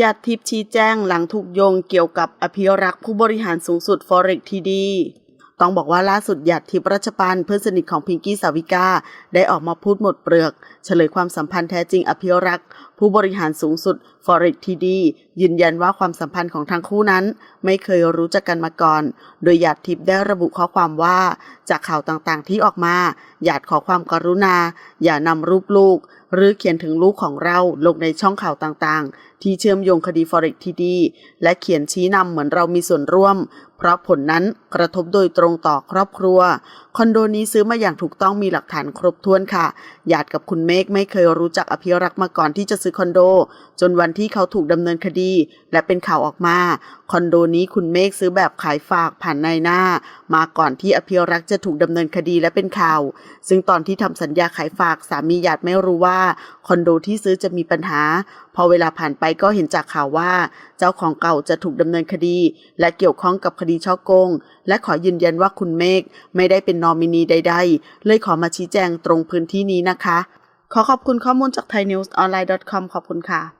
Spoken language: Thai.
ญาติทิพย์ชี้แจ้งหลังถูกโยงเกี่ยวกับอภิรักษ์ผู้บริหารสูงสุด Forex TD ต้องบอกว่าล่าสุดหยาดทิพย์รัชปานเพื่อนสนิทของพิงกี้สาวิกา ได้ออกมาพูดหมดเปลือก เฉลยความสัมพันธ์แท้จริงอภิรักษ์ ผู้บริหารสูงสุด Forex TD ยืนยันว่าความสัมพันธ์ของทั้งคู่นั้น ไม่เคยรู้จักกันมาก่อน โดยหยาดทิพย์ได้ระบุข้อความว่า จากข่าวต่างๆที่ออกมา หยาดขอความกรุณา อย่านำรูปลูก หรือเขียนถึงลูกของเราลงในช่องข่าวต่างๆ ที่เชื่อมโยงคดี Forex TD และเขียนชี้นำเหมือนเรามีส่วนร่วม เพราะผลนั้นกระทบโดยตรงต่อครอบครัว คอนโดนี้ซื้อมาอย่างถูกต้องมีหลักฐานครบถ้วนค่ะ หยาดกับคุณเมฆไม่เคยรู้จักอภิรักษ์มาก่อนที่จะซื้อคอนโด จนวันที่เขาถูกดำเนินคดีและเป็นข่าวออกมา คอนโดนี้คุณเมฆซื้อแบบขายฝากผ่านนายหน้า มาก่อนที่อภิรักษ์จะถูกดำเนินคดีและเป็นข่าว ซึ่งตอนที่ทำสัญญาขายฝากสามีหยาดไม่รู้ว่า คอนโดที่ซื้อจะมีปัญหา พอเวลาผ่านไปก็เห็นจากข่าวว่า เจ้าของเก่าจะถูกดำเนินคดี และเกี่ยวข้องกับคดีช่อโกง และขอยืนยันว่าคุณเมฆไม่ได้เป็นนอมินีใด ๆ เลยขอมาชี้แจงตรงพื้นที่นี้นะคะ ขอขอบคุณข้อมูลจาก thainewsonline.com ขอบคุณค่ะ